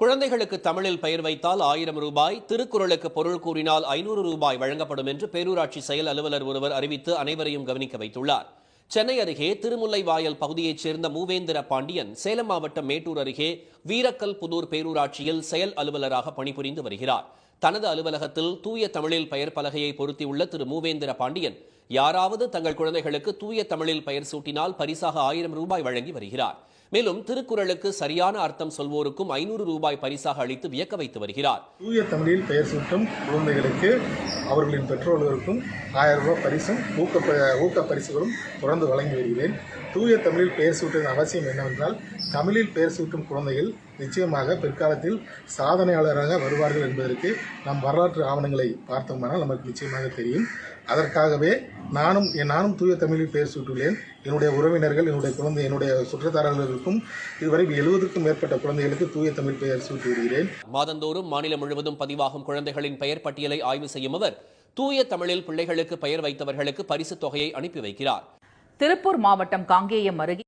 குழந்தைகளுக்கு தமிழில் பெயர் வைத்தால் ஆயிரம் ரூபாய் திருக்குறளுக்கு பொருள் கூறினால் ஐநூறு ரூபாய் வழங்கப்படும் என்று பேரூராட்சி செயல் அலுவலர் ஒருவர் அறிவித்து அனைவரையும் கவனிக்க வைத்துள்ளார். சென்னை அருகே திருமுல்லைவாயல் பகுதியைச் சேர்ந்த மூவேந்திர பாண்டியன் சேலம் மாவட்டம் மேட்டூர் அருகே வீரக்கல் புதூர் பேரூராட்சியில் செயல் அலுவலராக பணிபுரிந்து வருகிறார். தனது அலுவலகத்தில் தூய தமிழில் பெயர் பலகையை பொருத்தியுள்ள திரு மூவேந்திர பாண்டியன் யாராவது தங்கள் குழந்தைகளுக்கு தூய தமிழில் பெயர் சூட்டினால் பரிசாக ஆயிரம் ரூபாய் வழங்கி வருகிறார். மேலும் திருக்குறளுக்கு சரியான அர்த்தம் சொல்வோருக்கும் ஐநூறு ரூபாய் பரிசாக அளித்து வியக்க வைத்து வருகிறார். தூய தமிழில் பெயர் சூட்டும் குழந்தைகளுக்கு அவர்களின் பெற்றோர்களுக்கும் ஆயிரம் ரூபாய் பரிசும் ஊக்க ஊக்க பரிசுகளும் தொடர்ந்து வழங்கி வருகிறேன். தூய தமிழில் பெயர் சூட்டுவதன் அவசியம் என்னவென்றால் தமிழில் பெயர் சூட்டும் குழந்தைகள் நிச்சயமாக பிற்காலத்தில் சாதனையாளராக வருவார்கள் என்பதற்கு நம் வரலாற்று ஆவணங்களை பார்த்தோம்னால் நமக்கு நிச்சயமாக தெரியும். அதற்காகவே நானும் நானும் தூய தமிழில் பெயர் சூட்டுள்ளேன் என்னுடைய உறவினர்கள் என்னுடைய குழந்தை என்னுடைய சுற்றத்தாரர்களுக்கும் இதுவரை எழுபதுக்கும் மேற்பட்ட குழந்தைகளுக்கு தூய தமிழ் பெயர் சூட்டி வருகிறேன். மாதந்தோறும் மாநிலம் முழுவதும் பதிவாகும் குழந்தைகளின் பெயர் பட்டியலை ஆய்வு செய்யும் அவர் தூய தமிழில் பிள்ளைகளுக்கு பெயர் வைத்தவர்களுக்கு பரிசுத் தொகையை அனுப்பி வைக்கிறார். திருப்பூர் மாவட்டம் காங்கேயம் அருகே